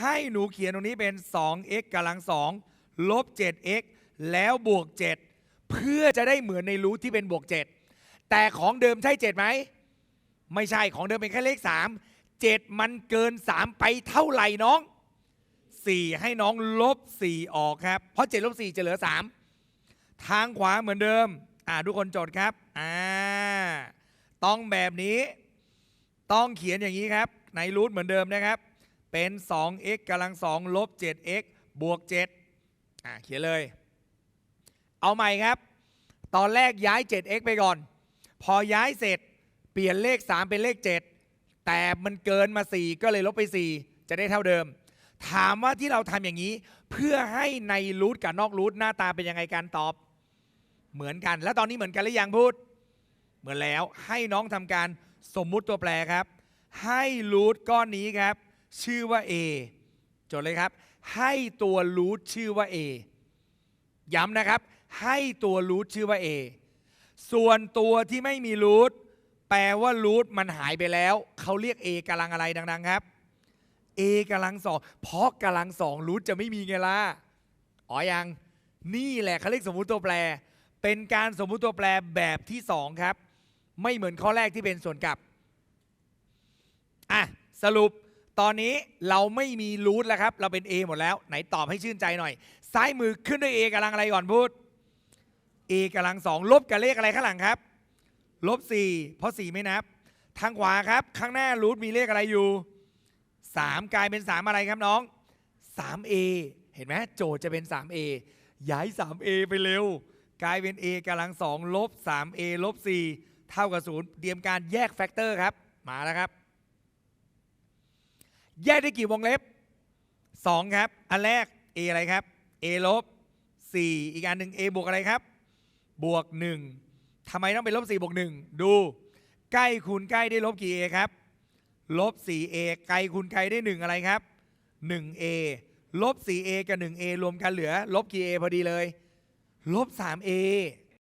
ให้หนูเขียนตรงนี้เป็น 2x กำลัง2ลบ 7x แล้วบวก 7 เพื่อจะได้เหมือนในรูทที่เป็นบวก 7 แต่ของเดิมใช่ 7 ไหม ไม่ใช่ของเดิมเป็นแค่เลข 3 7 มันเกิน 3 ไปเท่าไหร่น้อง 4 ให้น้องลบ 4 ออกครับ เพราะ 7 ลบ 4 จะเหลือ 3 ทางขวาเหมือนเดิม อ่าทุกคนจดครับ อ่า ต้องแบบนี้ ต้องเขียนอย่างนี้ครับ ในรูทเหมือนเดิมนะครับ เป็น 2x กำลัง2ลบ 7x บวก7อ่าเขียนเลย เอาใหม่ครับ ตอนแรกย้าย 7x ไปก่อน พอย้ายเสร็จเปลี่ยนเลข 3 เป็นเลข 7 แต่มันเกินมา 4 ก็เลยลบไป 4 จะได้เท่าเดิม ถามว่าที่เราทำอย่างนี้ เพื่อให้ในรูทกับนอกรูทหน้าตาเป็นยังไงการตอบ เหมือนกัน แล้วตอนนี้เหมือนกันหรือยังพูด เหมือนแล้วให้น้องทำการสมมุติตัวแปรครับ ให้รูทก้อนนี้ครับ ชื่อว่า a จดเลยครับ ให้ตัวรูทชื่อว่า a ย้ำนะครับ ให้ตัวรูทชื่อว่า a ส่วนตัวที่ไม่มีรูทแปลว่ารูทมันหายไปแล้ว เขาเรียก a กำลังอะไรดัง ๆ ครับ a กำลังสองเพราะกำลังสองรูทจะไม่มีไงล่ะอ๋อยัง นี่แหละเขาเรียกสมมุติตัวแปร เป็นการสมมุติตัวแปรแบบที่สองครับ ไม่เหมือนข้อแรกที่เป็นส่วนกลับอะสรุป ตอนนี้เราไม่มีรูทแล้วครับ เราเป็น A หมดแล้ว ไหนตอบให้ชื่นใจหน่อย ซ้ายมือขึ้นด้วย A กำลังอะไรก่อนพูด A กำลังสองลบกับเลขอะไรข้างหลังครับ ลบ4เพราะ 4 ไม่นับ ทางขวาครับ ข้างหน้ารูทมีเลขอะไรอยู่ 3 กลายเป็น 3 อะไรครับน้อง 3A เห็นไหมโจทย์จะเป็น 3A ย้าย 3A ไปเร็ว กลายเป็น A กำลัง2ลบ 3A ลบ4เท่ากับ0เตรียมการแยกแฟกเตอร์ครับ มาแล้วครับ แยกได้กี่วงเล็บ 2 ครับ อันแรก A อะไรครับ A ลบ4อีกอันหนึ่ง A บวกอะไรครับ บวก 1ทำไมต้องเป็นลบ4บวก 1 ดู ใกล้คูณใกล้ได้ลบกี่ A ครับ ลบ 4A ไกลคูณไกลได้ 1 อะไรครับ 1A ลบ 4A กับ 1A รวมกันเหลือ ลบกี่ A พอดีเลย ลบ 3A